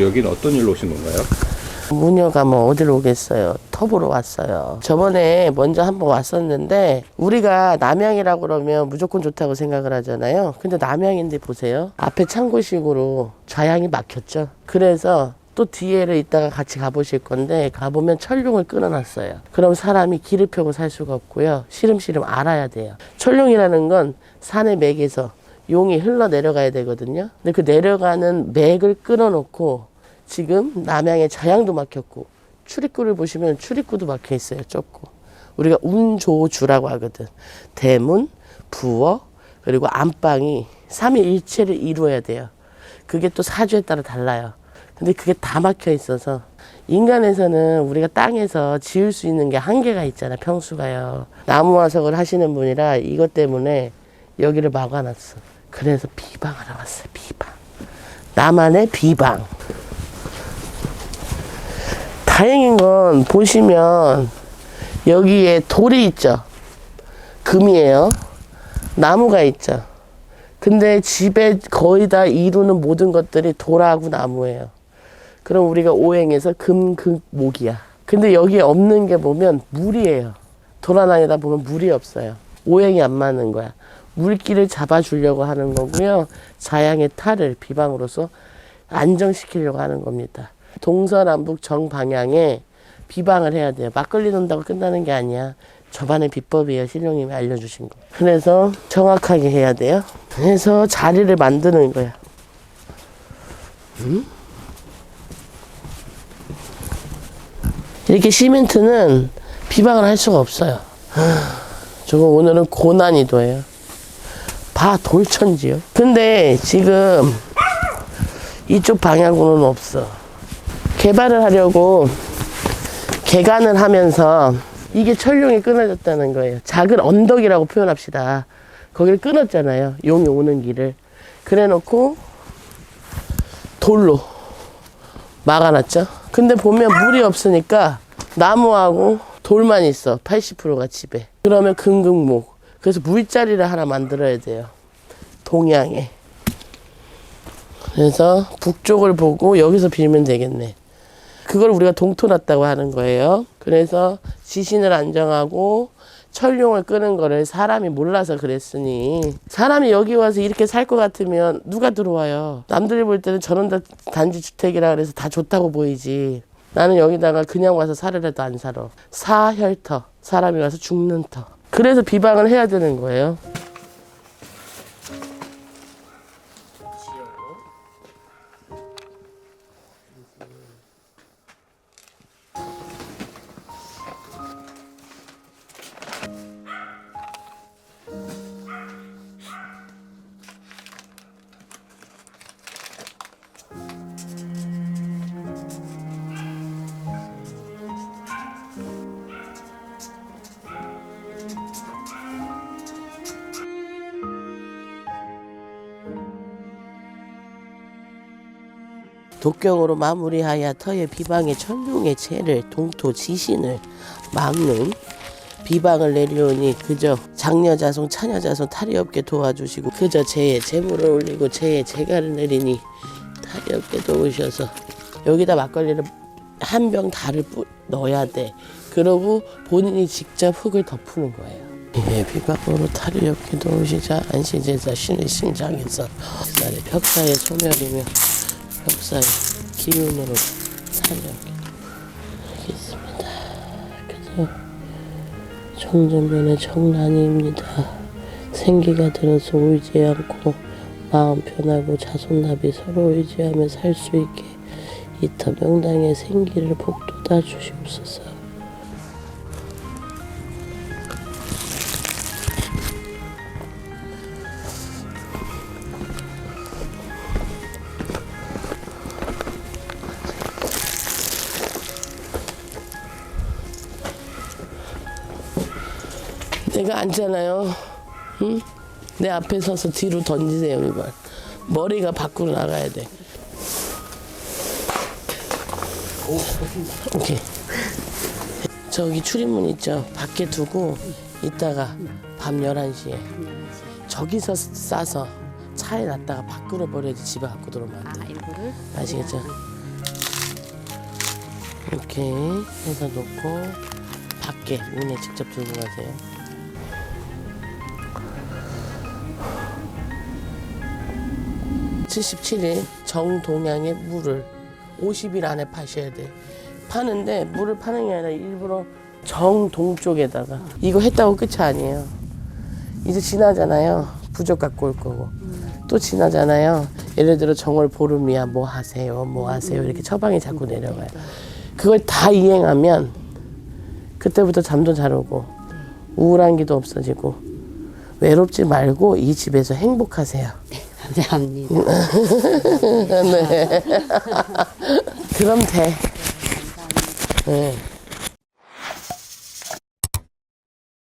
여기는 어떤 일로 오신 건가요? 무녀가 뭐 어디로 오겠어요. 톱으로 왔어요. 저번에 먼저 한번 왔었는데 우리가 남양이라고 그러면 무조건 좋다고 생각을 하잖아요. 근데 남양인데 보세요. 앞에 창고식으로 좌양이 막혔죠. 그래서 또 뒤에를 이따가 같이 가보실 건데 가보면 철룡을 끊어놨어요. 그럼 사람이 길을 펴고 살 수가 없고요. 시름시름 알아야 돼요. 철룡이라는 건 산의 맥에서 용이 흘러 내려가야 되거든요. 근데 그 내려가는 맥을 끊어놓고 지금 남양에 자양도 막혔고 출입구를 보시면 출입구도 막혀 있어요. 좁고 우리가 운조주라고 하거든. 대문, 부엌 그리고 안방이 삼위일체를 이루어야 돼요. 그게 또 사주에 따라 달라요. 근데 그게 다 막혀 있어서 인간에서는 우리가 땅에서 지을 수 있는 게 한계가 있잖아. 평수가요. 나무 화석을 하시는 분이라 이것 때문에 여기를 막아놨어. 그래서 비방하러 왔어요. 비방. 나만의 비방. 다행인 건 보시면 여기에 돌이 있죠. 금이에요. 나무가 있죠. 근데 집에 거의 다 이루는 모든 것들이 돌하고 나무예요. 그럼 우리가 오행에서 금, 금, 목이야. 근데 여기에 없는 게 보면 물이에요. 돌아다니다 보면 물이 없어요. 오행이 안 맞는 거야. 물기를 잡아주려고 하는 거고요. 자양의 탈을 비방으로서 안정시키려고 하는 겁니다. 동서남북 정방향에 비방을 해야 돼요. 막걸리 논다고 끝나는 게 아니야. 저반의 비법이에요. 신령님이 알려주신 거. 그래서 정확하게 해야 돼요. 그래서 자리를 만드는 거야. 음? 이렇게 시멘트는 비방을 할 수가 없어요. 하, 저거 오늘은 고난이도예요. 봐 돌천지요. 근데 지금 이쪽 방향으로는 없어. 개발을 하려고 개간을 하면서 이게 철룡이 끊어졌다는 거예요. 작은 언덕이라고 표현합시다. 거기를 끊었잖아요. 용이 오는 길을. 그래 놓고 돌로 막아놨죠. 근데 보면 물이 없으니까 나무하고 돌만 있어. 80%가 집에. 그러면 금금목. 그래서 물자리를 하나 만들어야 돼요. 동양에. 그래서 북쪽을 보고 여기서 빌면 되겠네. 그걸 우리가 동토났다고 하는 거예요. 그래서 지신을 안정하고 철룡을 끄는 거를 사람이 몰라서 그랬으니 사람이 여기 와서 이렇게 살 것 같으면 누가 들어와요. 남들이 볼 때는 저런 다 단지 주택이라 그래서 다 좋다고 보이지. 나는 여기다가 그냥 와서 살으래도 안 살아. 사혈터. 사람이 와서 죽는 터. 그래서 비방을 해야 되는 거예요. 독경으로 마무리하여 터의 비방의 천룡의 채를 동토 지신을 막는 비방을 내려오니 그저 장녀자손 차녀자손 탈이 없게 도와주시고 그저 제의 재물을 올리고 제의 재가를 내리니 탈이 없게 도우셔서 여기다 막걸리를 한 병 다를 뿌- 넣어야 돼. 그러고 본인이 직접 흙을 덮는 거예요. 예, 비방으로 탈이 없게 도우시자 안시제자 신의 심장에서 쌀의 벽사의 소멸이며 벽사의 기운으로 살려게 하겠습니다. 그래서 종전면의 정란이입니다. 생기가 들어서 울지 않고 마음 편하고 자손납이 서로 의지하며 살 수 있게 이터 명당의 생기를 복돋아 주시옵소서. 내가 앉잖아요. 응? 내 앞에 서서 뒤로 던지세요, 이걸. 머리가 밖으로 나가야 돼. 오케이. 저기 출입문 있죠? 밖에 두고 이따가 밤 11시에 저기서 싸서 차에 놨다가 밖으로 버려야지 집에 갖고 들어오면 안 돼. 아, 이거를 아시겠죠? 이렇게 해서 놓고 밖에 문에 직접 들고 가세요. (77일) 정동양의 물을 (50일) 안에 파셔야 돼. 파는데 물을 파는 게 아니라 일부러 정동쪽에다가 이거 했다고 끝이 아니에요. 이제 지나잖아요. 부적 갖고 올 거고. 또 지나잖아요. 예를 들어 정월 보름이야. 뭐 하세요? 뭐 하세요? 이렇게 처방이 자꾸 내려가요. 그걸 다 이행하면 그때부터 잠도 잘 오고 우울한 기도 없어지고 외롭지 말고 이 집에서 행복하세요 감사합니다. 네. 그럼 돼 네.